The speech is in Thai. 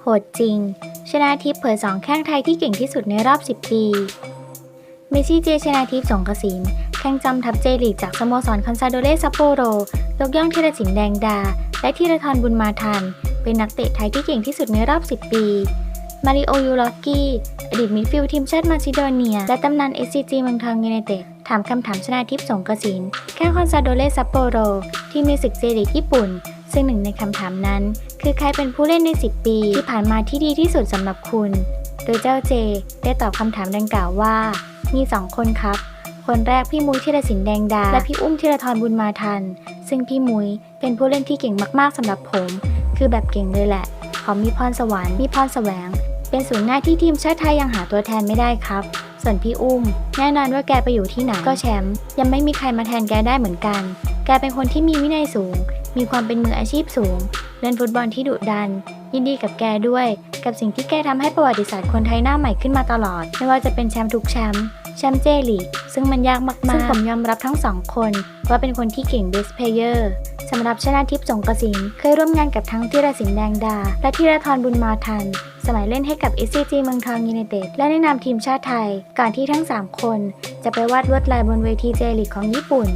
โหดจริง ชนะทิพย์เผยสองแข้งไทยที่เก่งที่สุดในรอบ 10 ปี เมซี่เจชนาทิพย์สงกระสินแข้งจำทัพเจลีกจากสโมสรคอนซาโดเลซัปโปโร ยกย่องธีรศิลป์แดงดา และธีรทรบุญมาทัน เป็นนักเตะไทยที่เก่งที่สุดในรอบ 10 ปี มาริโอยูลอฟกี้ อดีตมิดฟิลด์ทีมชาติมาซิโดเนีย และตำนาน SCG เมืองทองยูไนเต็ด ถามคำถามชนาทิพย์สงกระสินแข้งคอนซาโดเลซัปโปโร ที่มีศึกเจลีกญี่ปุ่น ซึ่งหนึ่งในคำถามนั้น คือใครเป็นผู้เล่นใน 10 ปี ที่ผ่านมาที่ดีที่สุดสำหรับคุณ โดยเจ้าเจ ได้ตอบคำถามดังกล่าวว่า มีสองคนครับ คนแรกพี่มุ้ยธีรศิลป์แดงดา และพี่อุ้มธีรทรบุญมาทัน ซึ่งพี่มุ้ยเป็นผู้เล่นที่เก่งมากๆสำหรับผม คือแบบเก่งเลยแหละเขามีพรสวรรค์มีพรแสวง เป็นศูนย์หน้าที่ทีมชาติไทยยังหาตัวแทนไม่ได้ครับส่วนพี่อุ้ม แน่นอนว่าแกไปอยู่ที่ไหนก็แชมป์ยังไม่มีใครมาแทนแกได้เหมือนกัน แกเป็นคนที่มีวินัยสูง มีความเป็นมืออาชีพสูง เล่นฟุตบอลที่ดุดัน ยินดีกับแกด้วย กับสิ่งที่แกทำให้ประวัติศาสตร์คนไทยหน้าใหม่ขึ้นมาตลอด ไม่ว่าจะเป็นแชมป์ทุกแชมป์แชมป์เจลีกซึ่งมันยากมากๆซึ่งผมยอมรับทั้งสองคน ว่าเป็นคนที่เก่ง best player สำหรับชนะทิพย์สงกระสินเคยร่วมงานกับทั้งธีรศิลป์แดงดา และธีรทรบุญมาทัน สมัยเล่นให้กับ SCG เมืองทองยูไนเต็ดและในะนามทีมชาติไทย ก่อนที่ทั้ง 3 คน จะไปวาดลวดลายบนเวทีเจลีกของญี่ปุ่น